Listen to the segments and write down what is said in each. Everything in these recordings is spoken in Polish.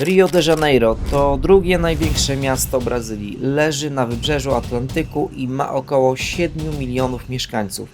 Rio de Janeiro to drugie największe miasto Brazylii. Leży na wybrzeżu Atlantyku i ma około 7 milionów mieszkańców.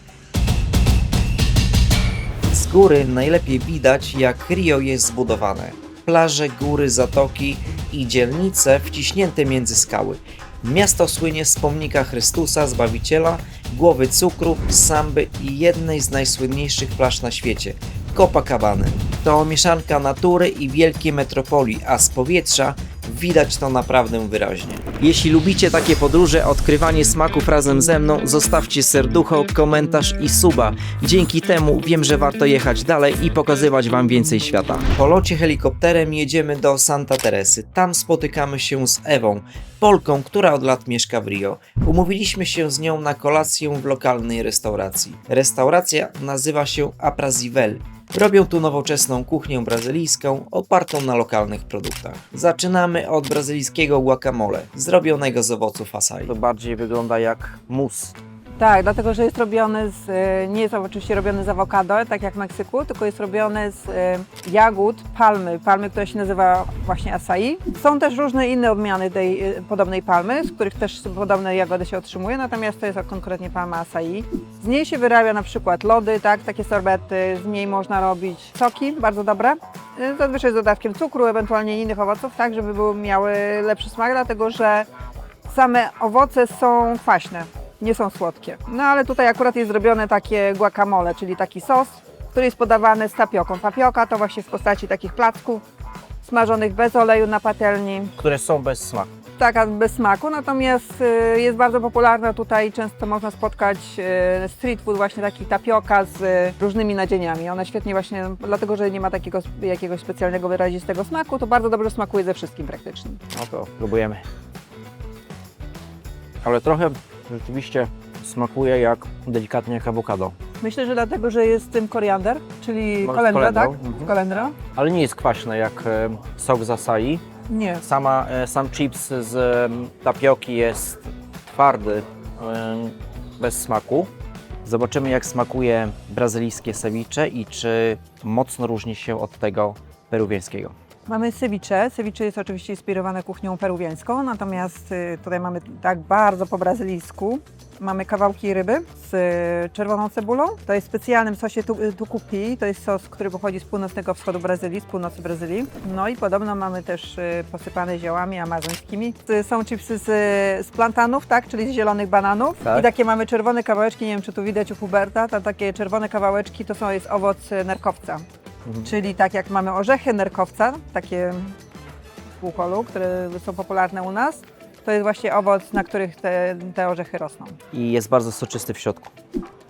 Z góry najlepiej widać, jak Rio jest zbudowane. Plaże, góry, zatoki i dzielnice wciśnięte między skały. Miasto słynie z pomnika Chrystusa, Zbawiciela, głowy cukru, samby i jednej z najsłynniejszych plaż na świecie Copacabany. To mieszanka natury i wielkiej metropolii, a z powietrza widać to naprawdę wyraźnie. Jeśli lubicie takie podróże, odkrywanie smaków razem ze mną, zostawcie serducho, komentarz i suba. Dzięki temu wiem, że warto jechać dalej i pokazywać Wam więcej świata. Po locie helikopterem jedziemy do Santa Teresy. Tam spotykamy się z Ewą, Polką, która od lat mieszka w Rio. Umówiliśmy się z nią na kolację w lokalnej restauracji. Restauracja nazywa się Aprazivel. Robią tu nowoczesną kuchnię brazylijską opartą na lokalnych produktach. Zaczynamy od brazylijskiego guacamole, zrobionego z owoców acai. To bardziej wygląda jak mus. Tak, dlatego że jest robiony z, e, nie jest oczywiście robiony z awokado, tak jak w Meksyku, tylko jest robiony z e, jagód palmy, palmy, która się nazywa właśnie acai. Są też różne inne odmiany tej e, podobnej palmy, z których też podobne jagody się otrzymuje, natomiast to jest konkretnie palma acai. Z niej się wyrabia na przykład lody, tak, takie sorbety, z niej można robić soki, bardzo dobre. Zazwyczaj z dodatkiem cukru, ewentualnie innych owoców, tak, żeby były, miały lepszy smak, dlatego że same owoce są kwaśne, nie są słodkie. No ale tutaj akurat jest zrobione takie guacamole, czyli taki sos, który jest podawany z tapioką. Tapioka to właśnie w postaci takich placków smażonych bez oleju na patelni, które są bez smaku. taka bez smaku, natomiast y, jest bardzo popularna tutaj, często można spotkać y, street food właśnie taki tapioka z y, różnymi nadzieniami. Ona świetnie właśnie, dlatego że nie ma takiego jakiegoś specjalnego wyrazistego smaku, to bardzo dobrze smakuje ze wszystkim praktycznie. No to próbujemy. Ale trochę rzeczywiście smakuje jak delikatnie jak awokado. Myślę, że dlatego, że jest w tym koriander, czyli No, z kolendra, tak? kolendrą, mhm. Kolendra? Ale nie jest kwaśne jak e, sok z acai. Nie. Sama, e, sam chips z e, tapioki jest twardy, e, bez smaku. Zobaczymy jak smakuje brazylijskie ceviche i czy mocno różni się od tego peruwiańskiego. Mamy ceviche. Ceviche jest oczywiście inspirowane kuchnią peruwiańską, natomiast y, tutaj mamy tak bardzo po brazylijsku. Mamy kawałki ryby z y, czerwoną cebulą. To jest w specjalnym sosie tu- y, tucupi. To jest sos, który pochodzi z północnego wschodu Brazylii, z północy Brazylii. No i podobno mamy też posypane ziołami amazońskimi. Są chipsy z, z plantanów, tak, czyli z zielonych bananów. Tak. I takie mamy czerwone kawałeczki, nie wiem czy tu widać u Huberta, to takie czerwone kawałeczki to są, jest owoc y, nerkowca. Czyli tak jak mamy orzechy nerkowca, takie w półkolu, które są popularne u nas, to jest właśnie owoc, na których te, te orzechy rosną. I jest bardzo soczysty w środku.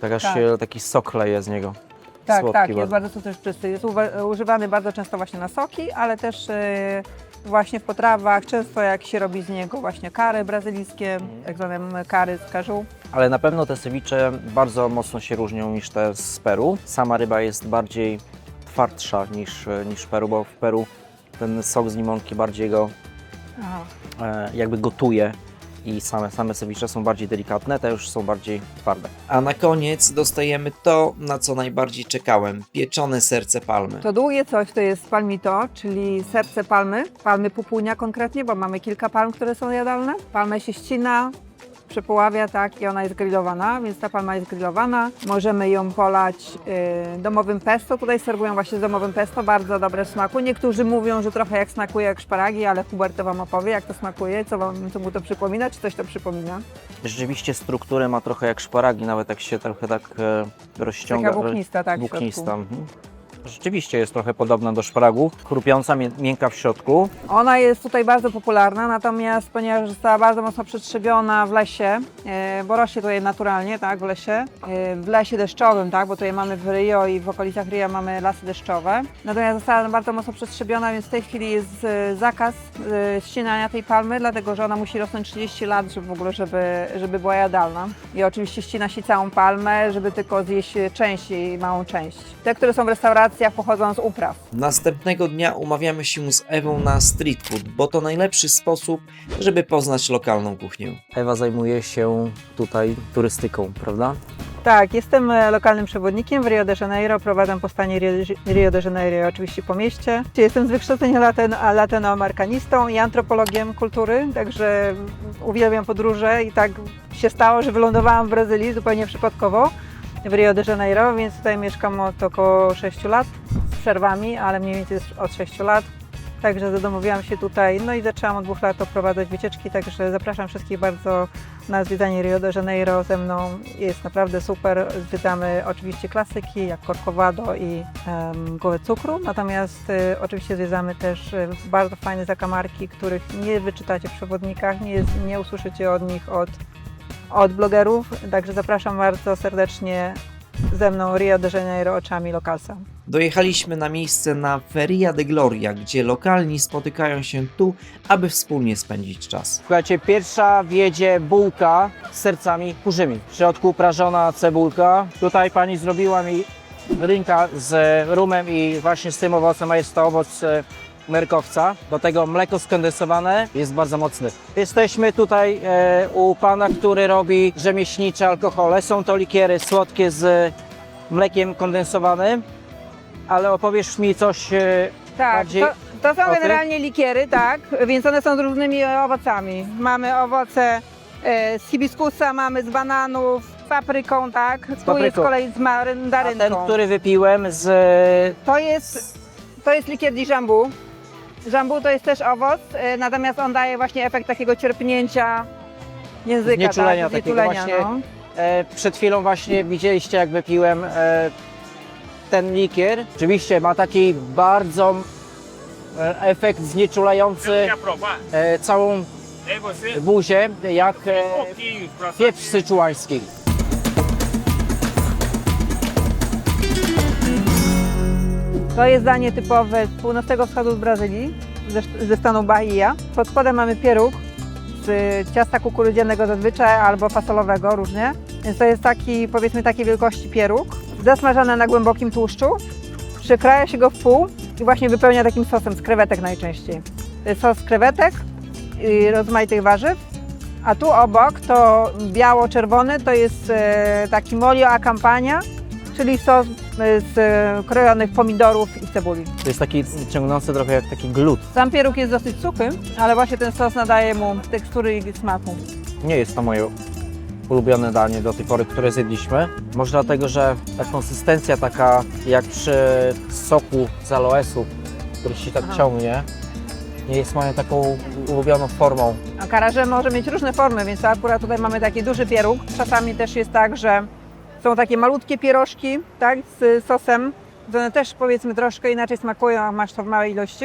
Tak aż Tak. się taki sok leje z niego. Tak, Słodki tak, jest bardzo. bardzo cukrzycy. Jest uwa- używany bardzo często właśnie na soki, ale też e, właśnie w potrawach, często jak się robi z niego właśnie kary brazylijskie, tak zwane kary z karzu. Ale na pewno te ceviche bardzo mocno się różnią niż te z Peru. Sama ryba jest bardziej twardsza niż, niż w Peru, bo w Peru ten sok z limonki bardziej go Aha. e, jakby gotuje i same, same ceviche są bardziej delikatne, te już są bardziej twarde. A na koniec dostajemy to, na co najbardziej czekałem. Pieczone serce palmy. To długie coś to jest palmito, czyli serce palmy, palmy pupunia konkretnie, bo mamy kilka palm, które są jadalne. Palmę się ścina, przepoławia, tak, i ona jest grillowana, więc ta palma jest grillowana. Możemy ją polać y, domowym pesto, tutaj serwują właśnie z domowym pesto, bardzo dobre w smaku. Niektórzy mówią, że trochę jak smakuje jak szparagi, ale Hubert to Wam opowie, jak to smakuje, co, wam, co mu to przypomina, czy coś to przypomina. Rzeczywiście strukturę ma trochę jak szparagi, nawet jak się trochę tak e, rozciąga. Taka włóknista, tak, w Włóknista. mhm. Rzeczywiście jest trochę podobna do szparagów, chrupiąca, mię- miękka w środku. Ona jest tutaj bardzo popularna, natomiast ponieważ została bardzo mocno przetrzebiona w lesie, e, bo rośnie tutaj naturalnie, tak, w lesie, e, w lesie deszczowym, tak, bo tutaj mamy w Rio i w okolicach Rio mamy lasy deszczowe. Natomiast została bardzo mocno przetrzebiona, więc w tej chwili jest e, zakaz ścinania tej palmy, dlatego że ona musi rosnąć 30 lat, żeby w ogóle, żeby, żeby była jadalna. I oczywiście ścina się całą palmę, żeby tylko zjeść część jej, małą część. Te, które są w pochodzą z upraw. Następnego dnia umawiamy się z Ewą na street food, bo to najlepszy sposób, żeby poznać lokalną kuchnię. Ewa zajmuje się tutaj turystyką, prawda? Tak, jestem e, lokalnym przewodnikiem w Rio de Janeiro. Prowadzę powstanie Rio- de Janeiro oczywiście po mieście. Jestem z wykształcenia laten, latenoamerykanistą i antropologiem kultury, także uwielbiam podróże i tak się stało, że wylądowałam w Brazylii zupełnie przypadkowo w Rio de Janeiro, więc tutaj mieszkam od około 6 lat z przerwami, ale mniej więcej od 6 lat. Także zadomowiłam się tutaj, no i zaczęłam od dwóch lat oprowadzać wycieczki, także zapraszam wszystkich bardzo na zwiedzanie Rio de Janeiro ze mną. Jest naprawdę super. Zwiedzamy oczywiście klasyki jak Corcovado i um, Cukru, natomiast y, oczywiście zwiedzamy też y, bardzo fajne zakamarki, których nie wyczytacie w przewodnikach, nie, nie usłyszycie od nich od, od blogerów, także zapraszam bardzo serdecznie ze mną Rio de Janeiro oczami lokalsa. Dojechaliśmy na miejsce na Feria de Gloria, gdzie lokalni spotykają się tu, aby wspólnie spędzić czas. Słuchajcie, pierwsza wiedzie bułka z sercami kurzymi. W środku prażona cebulka. Tutaj pani zrobiła mi rynka z rumem i właśnie z tym owocem, a jest to owoc merkowca. Do tego mleko skondensowane jest bardzo mocne. Jesteśmy tutaj e, u pana, który robi rzemieślnicze alkohole. Są to likiery słodkie z mlekiem kondensowanym. Ale opowiesz mi coś e, Tak, bardziej to, to są generalnie likiery, tak, więc one są z różnymi owocami. Mamy owoce e, z hibiskusa, mamy z bananów, z papryką, tak, tu jest z papryką. kolei z A mandarynką. ten, który wypiłem z To jest, to jest likier di Jambu to jest też owoc, e, natomiast on daje właśnie efekt takiego cierpnięcia języka, Znieczulenia tak, takiego znieczulenia, właśnie. no. E, przed chwilą właśnie widzieliście, jak wypiłem e, ten likier. Oczywiście ma taki bardzo e, efekt znieczulający provar? e, całą você? buzię, jak e, pouquinho pra pieprz syczuański. To jest danie typowe z północnego wschodu z Brazylii, ze, ze stanu Bahia. Pod spodem mamy pieróg z ciasta kukurydzianego zazwyczaj albo fasolowego różnie. Więc to jest taki, powiedzmy takiej wielkości pieróg, zasmażany na głębokim tłuszczu. Przykraja się go w pół i właśnie wypełnia takim sosem z krewetek najczęściej. Sos z krewetek i rozmaitych warzyw. A tu obok to biało-czerwony to jest e, taki molio a campania, czyli sos e, z krojonych pomidorów i cebuli. To jest taki ciągnący trochę jak taki glut. Sam pieróg jest dosyć suchy, ale właśnie ten sos nadaje mu tekstury i smaku. Nie jest to moje ulubione danie do tej pory, które zjedliśmy. Może dlatego, że ta konsystencja taka jak przy soku z aloesu, który się tak Aha. ciągnie, nie jest moją taką ulubioną formą. A karaże może mieć różne formy, więc akurat tutaj mamy taki duży pieróg. Czasami też jest tak, że są takie malutkie pierożki tak, z sosem. One też powiedzmy troszkę inaczej smakują, jak masz to w małej ilości.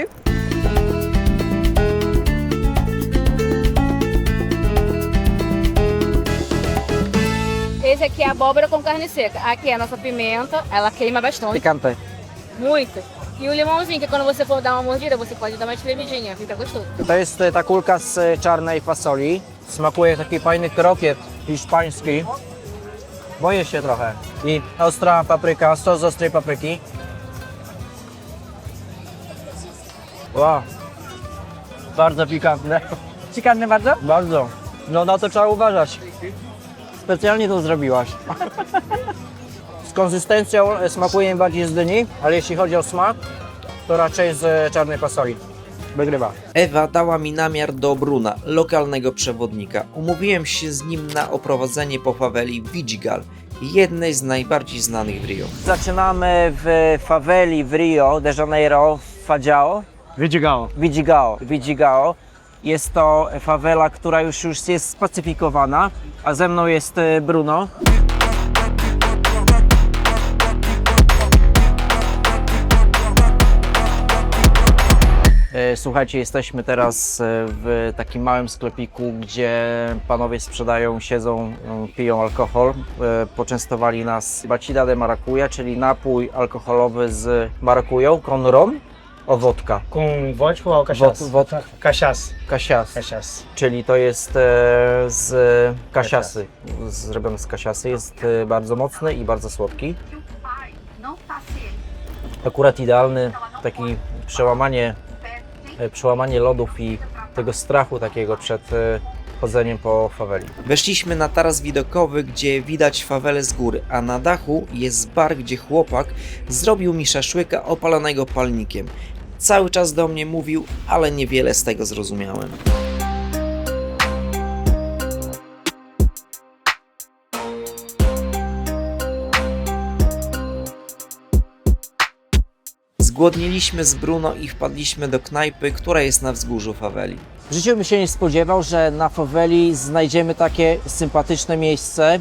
Esse aqui é abóbora com carne seca. Aqui é a nossa pimenta, ela queima bastante, Pikante. muito. E o limãozinho, que quando você for dar uma mordida, você pode dar uma espremidinha, fica gostoso. To jest e, ta kulka z e, czarnej fasoli. Smakuje taki fajny krokiet hiszpański. Boję się trochę. I ostra papryka, sos z ostrej papryki. Wow. Bardzo pikantne. Ciekawe bardzo? Bardzo. No na to trzeba uważać. Specjalnie to zrobiłaś. Z konsystencją smakuje mi bardziej z dyni, ale jeśli chodzi o smak, to raczej z e, czarnej fasoli. Wygrywa. Ewa dała mi namiar do Bruna, lokalnego przewodnika. Umówiłem się z nim na oprowadzenie po faweli Vidigal, jednej z najbardziej znanych w Rio. Zaczynamy w faweli w Rio de Janeiro, w Fadiao. Vidigal. Vidigao. Vidigao. Jest to fawela, która już, już jest spacyfikowana, a ze mną jest e, Bruno. Słuchajcie, jesteśmy teraz e, w takim małym sklepiku, gdzie panowie sprzedają, siedzą, e, piją alkohol. E, Poczęstowali nas batida de maracuja, czyli napój alkoholowy z marakują, con rom, o wodka. Com vodka ou cachaça? Vodka. Cachaça. Kasias, Cachaça. czyli to jest e, z kasiasy, zrobiony z kasiasy. Jest e, bardzo mocny i bardzo słodki. Akurat idealny, taki przełamanie, e, przełamanie lodów i tego strachu takiego przed e, chodzeniem po faweli. Weszliśmy na taras widokowy, gdzie widać fawelę z góry, a na dachu jest bar, gdzie chłopak zrobił mi szaszłyka opalonego palnikiem. Cały czas do mnie mówił, ale niewiele z tego zrozumiałem. Zgłodniliśmy z Bruno i wpadliśmy do knajpy, która jest na wzgórzu faweli. W życiu bym się nie spodziewał, że na Faweli znajdziemy takie sympatyczne miejsce, e,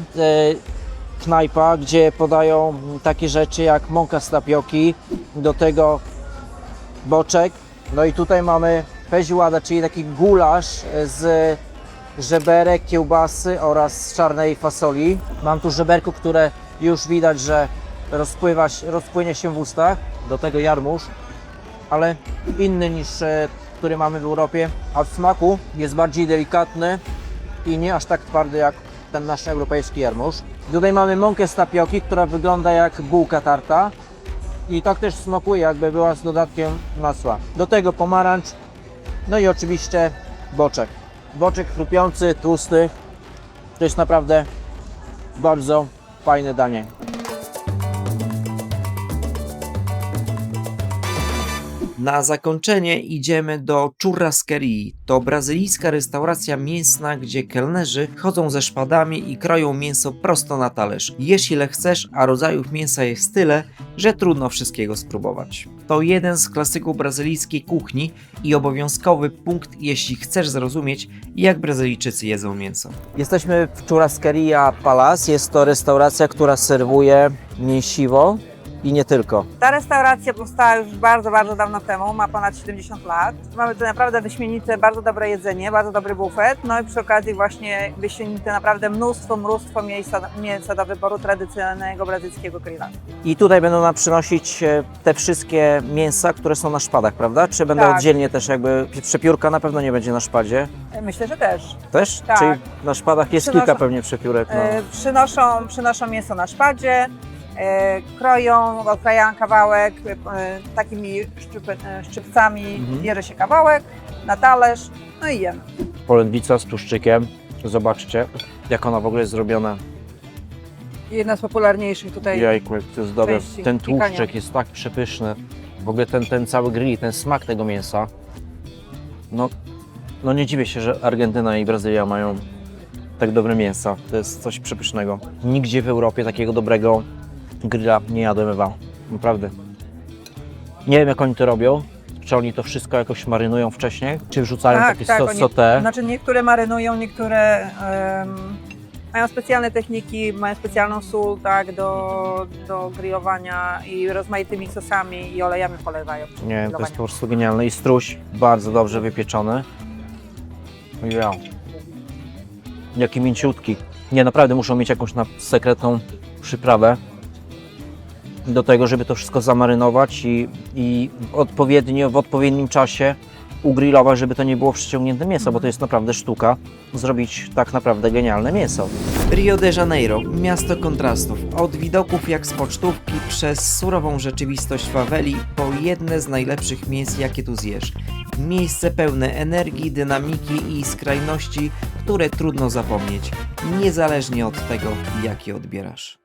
knajpa, gdzie podają takie rzeczy jak mąka z tapioki, do tego boczek. No i tutaj mamy peziłada, czyli taki gulasz z żeberek, kiełbasy oraz czarnej fasoli. Mam tu żeberko, które już widać, że rozpływa, rozpłynie się w ustach. Do tego jarmuż, ale inny niż e, który mamy w Europie, a w smaku jest bardziej delikatny i nie aż tak twardy jak ten nasz europejski jarmuż. Tutaj mamy mąkę z tapioki, która wygląda jak bułka tarta i tak też smakuje, jakby była z dodatkiem masła. Do tego pomarańcz, no i oczywiście boczek. Boczek chrupiący, tłusty. To jest naprawdę bardzo fajne danie. Na zakończenie idziemy do Churrasquerii. To brazylijska restauracja mięsna, gdzie kelnerzy chodzą ze szpadami i kroją mięso prosto na talerz. Jesz ile chcesz, a rodzajów mięsa jest tyle, że trudno wszystkiego spróbować. To jeden z klasyków brazylijskiej kuchni i obowiązkowy punkt, jeśli chcesz zrozumieć, jak Brazylijczycy jedzą mięso. Jesteśmy w Churrasqueria Palace. Jest to restauracja, która serwuje mięsiwo i nie tylko. Ta restauracja powstała już bardzo, bardzo dawno temu, ma ponad 70 lat. Mamy tu naprawdę wyśmienite, bardzo dobre jedzenie, bardzo dobry bufet, no i przy okazji właśnie wyśmienite naprawdę mnóstwo, mnóstwo miejsca, mięsa do wyboru tradycyjnego brazylijskiego grilla. I tutaj będą nam przynosić e, te wszystkie mięsa, które są na szpadach, prawda? Czy będą Tak. oddzielnie też jakby, przepiórka na pewno nie będzie na szpadzie. Myślę, że też. Też? Tak. Czyli na szpadach jest Przynoszą- kilka pewnie przepiórek. No. E, przynoszą, przynoszą mięso na szpadzie, kroją, okrajają kawałek, e, takimi e, szczypcami Mhm. bierze się kawałek na talerz, no i jemy. Polędwica z tłuszczykiem. Zobaczcie, jak ona w ogóle jest zrobiona. Jedna z popularniejszych tutaj. Jajku, jak to jest dobre. Ten pikania. tłuszczyk jest tak przepyszny. W ogóle ten, ten cały grill, ten smak tego mięsa. No, no nie dziwię się, że Argentyna i Brazylia mają tak dobre mięsa. To jest coś przepysznego. Nigdzie w Europie takiego dobrego grilla nie jadłem Ewa. Naprawdę. Nie wiem jak oni to robią. Czy oni to wszystko jakoś marynują wcześniej? Czy wrzucają Tak, takie tak, oni- sauté? Znaczy niektóre marynują, niektóre em, mają specjalne techniki, mają specjalną sól tak, do, do grillowania i rozmaitymi sosami i olejami polewają. Nie, to jest po prostu genialne. I struś bardzo dobrze wypieczony. Ja. Jaki mięciutki. Nie, naprawdę muszą mieć jakąś na sekretną przyprawę do tego, żeby to wszystko zamarynować i, i odpowiednio, w odpowiednim czasie ugrillować, żeby to nie było przyciągnięte mięso, bo to jest naprawdę sztuka zrobić tak naprawdę genialne mięso. Rio de Janeiro, miasto kontrastów, od widoków jak z pocztówki, przez surową rzeczywistość faweli, po jedne z najlepszych miejsc, jakie tu zjesz. Miejsce pełne energii, dynamiki i skrajności, które trudno zapomnieć, niezależnie od tego, jak je odbierasz.